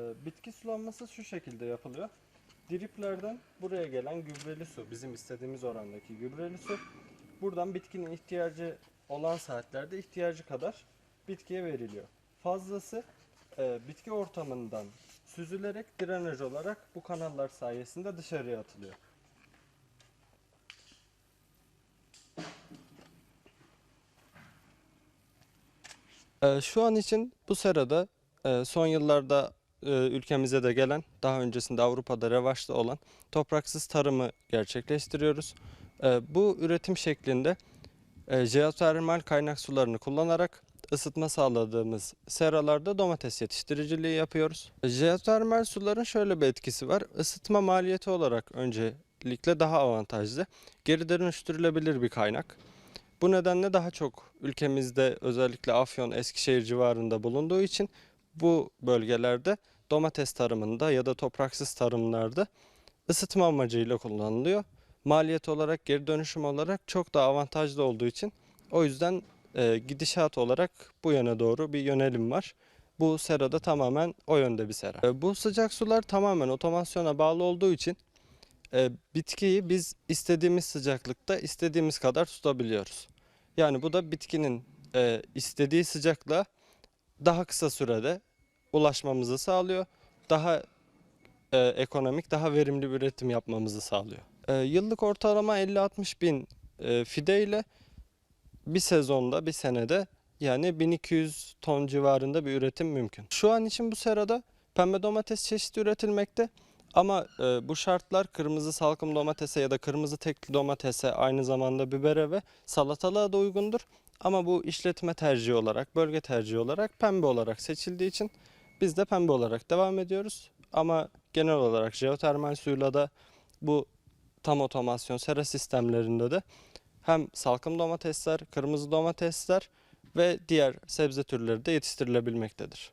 Ee, bitki sulanması şu şekilde yapılıyor. Driplerden buraya gelen gübreli su, bizim istediğimiz orandaki gübreli su, buradan bitkinin ihtiyacı olan saatlerde ihtiyacı kadar bitkiye veriliyor. Fazlası e, bitki ortamından süzülerek drenaj olarak bu kanallar sayesinde dışarıya atılıyor. Ee, Şu an için bu serada e, son yıllarda e, ülkemize de gelen, daha öncesinde Avrupa'da revaçta olan topraksız tarımı gerçekleştiriyoruz. E, Bu üretim şeklinde e, jeotermal kaynak sularını kullanarak ısıtma sağladığımız seralarda domates yetiştiriciliği yapıyoruz. E, Jeotermal suların şöyle bir etkisi var. Isıtma maliyeti olarak öncelikle daha avantajlı. Geri dönüştürülebilir bir kaynak. Bu nedenle daha çok ülkemizde özellikle Afyon, Eskişehir civarında bulunduğu için bu bölgelerde domates tarımında ya da topraksız tarımlarda ısıtma amacıyla kullanılıyor. Maliyet olarak, geri dönüşüm olarak çok daha avantajlı olduğu için o yüzden e, gidişat olarak bu yöne doğru bir yönelim var. Bu serada tamamen o yönde bir sera. E, bu sıcak sular tamamen otomasyona bağlı olduğu için e, bitkiyi biz istediğimiz sıcaklıkta istediğimiz kadar tutabiliyoruz. Yani bu da bitkinin e, istediği sıcaklığa daha kısa sürede ulaşmamızı sağlıyor. Daha e, ekonomik, daha verimli bir üretim yapmamızı sağlıyor. E, yıllık ortalama 50-60 bin e, fide ile bir sezonda, bir senede yani 1200 ton civarında bir üretim mümkün. Şu an için bu serada pembe domates çeşidi üretilmekte. Ama e, bu şartlar kırmızı salkım domatese ya da kırmızı tekli domatese aynı zamanda bibere ve salatalığa da uygundur. Ama bu işletme tercihi olarak, bölge tercihi olarak pembe olarak seçildiği için biz de pembe olarak devam ediyoruz. Ama genel olarak jeotermal suyla da bu tam otomasyon sera sistemlerinde de hem salkım domatesler, kırmızı domatesler ve diğer sebze türleri de yetiştirilebilmektedir.